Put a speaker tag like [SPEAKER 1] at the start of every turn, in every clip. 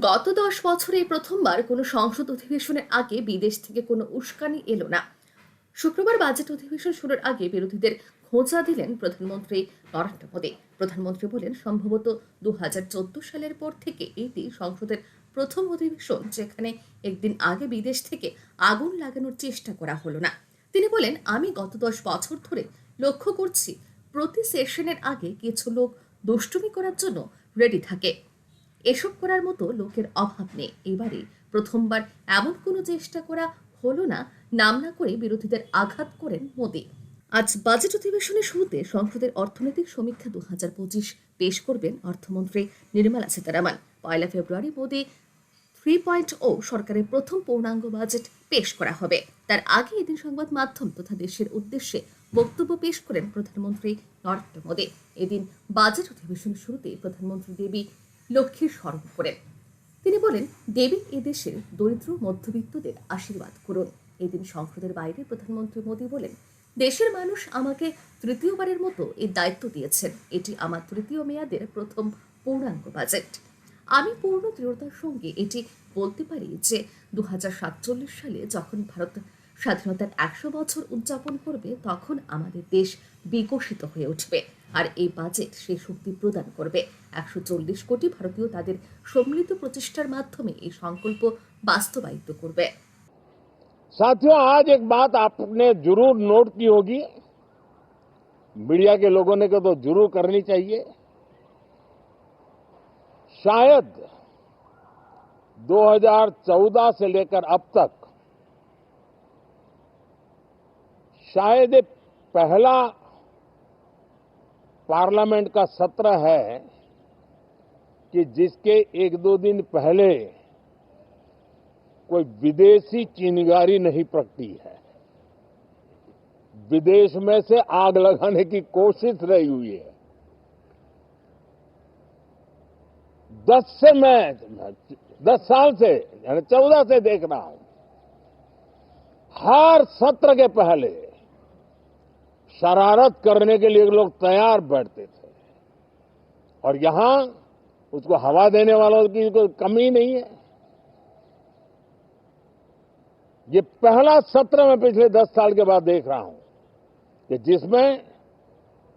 [SPEAKER 1] গত দশ বছরে প্রথমবার কোনো সংসদ অধিবেশনের আগে বিদেশ থেকে কোনো উস্কানি এলো না। শুক্রবার বাজেট অধিবেশন শুরুর আগে বিরোধীদের খোঁচা দিলেন প্রধানমন্ত্রী নরেন্দ্র মোদী। প্রধানমন্ত্রী বলেন, সম্ভবত দু হাজার চোদ্দ সালের পর থেকে এটি সংসদের প্রথম অধিবেশন, যেখানে একদিন আগে বিদেশ থেকে আগুন লাগানোর চেষ্টা করা হলো না। তিনি বলেন, আমি গত দশ বছর ধরে লক্ষ্য করছি, প্রতি সেশনের আগে কিছু লোক দুষ্টুমি করার জন্য রেডি থাকে। এসব করার মতো লোকের অভাব নেই। এবারে প্রথমবার এমন কোনো চেষ্টা করা হলো না, নাম না করে বিরোধীদের আঘাত করেন মোদী। আজ বাজেট অধিবেশনের শুরুতে সংসদের অর্থনৈতিক সমীক্ষা দু হাজার পঁচিশ পেশ করবেন অর্থমন্ত্রী নির্মলা সীতারামন। পয়লা ফেব্রুয়ারি মোদী থ্রি পয়েন্ট ও সরকারের প্রথম পূর্ণাঙ্গ বাজেট পেশ করা হবে। তার আগে এদিন সংবাদ মাধ্যম তথা দেশের উদ্দেশ্যে বক্তব্য পেশ করেন প্রধানমন্ত্রী নরেন্দ্র মোদী। এদিন বাজেট অধিবেশন শুরুতে প্রধানমন্ত্রী দেবী লক্ষ্মীর স্মরণ করেন তিনি বলেন, দেবী এদেশের দরিদ্র মধ্যবিত্তদের আশীর্বাদ করুন। এদিন সংসদের বাইরে প্রধানমন্ত্রী মোদী বলেন, দেশের মানুষ আমাকে তৃতীয়বারের মতো এই দায়িত্ব দিয়েছেন। এটি আমার তৃতীয় মেয়াদের প্রথম পূর্ণাঙ্গ বাজেট। আমি পূর্ণ দৃঢ়তার সঙ্গে এটি বলতে পারি যে দু হাজার সাতচল্লিশ সালে যখন ভারত স্বাধীনতার একশো বছর উদযাপন করবে, তখন আমাদের দেশ বিকশিত হয়ে উঠবে। আর এই বাজেট সেই শক্তি প্রদান করবে একশো চল্লিশ কোটি ভারতীয় তাদের সম্মিলিত প্রচেষ্টার মাধ্যমে এই সংকল্প বাস্তবায়িত করবে
[SPEAKER 2] साथियों आज एक बात आपने जरूर नोट की होगी मीडिया के लोगों ने को तो जरूर करनी चाहिए शायद 2014 से लेकर अब तक शायद ये पहला पार्लियामेंट का सत्र है कि जिसके एक दो दिन पहले कोई विदेशी चिंगारी नहीं प्रगटी है। विदेश में से आग लगाने की कोशिश रही हुई है। दस से मैं, दस साल से, यानी चौदह से देख रहा हूँ। हर सत्र के पहले शरारत करने के लिए लोग तैयार बैठते थे। और यहाँ उसको हवा देने वालों की कोई कमी नहीं है। ये पहला सत्र मैं पिछले दस साल के बाद देख रहा हूँ कि जिसमें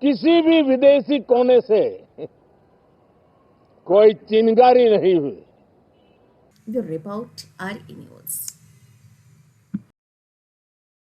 [SPEAKER 2] किसी भी विदेशी कोने से कोई चिंगारी नहीं हुई।
[SPEAKER 1] The are in news.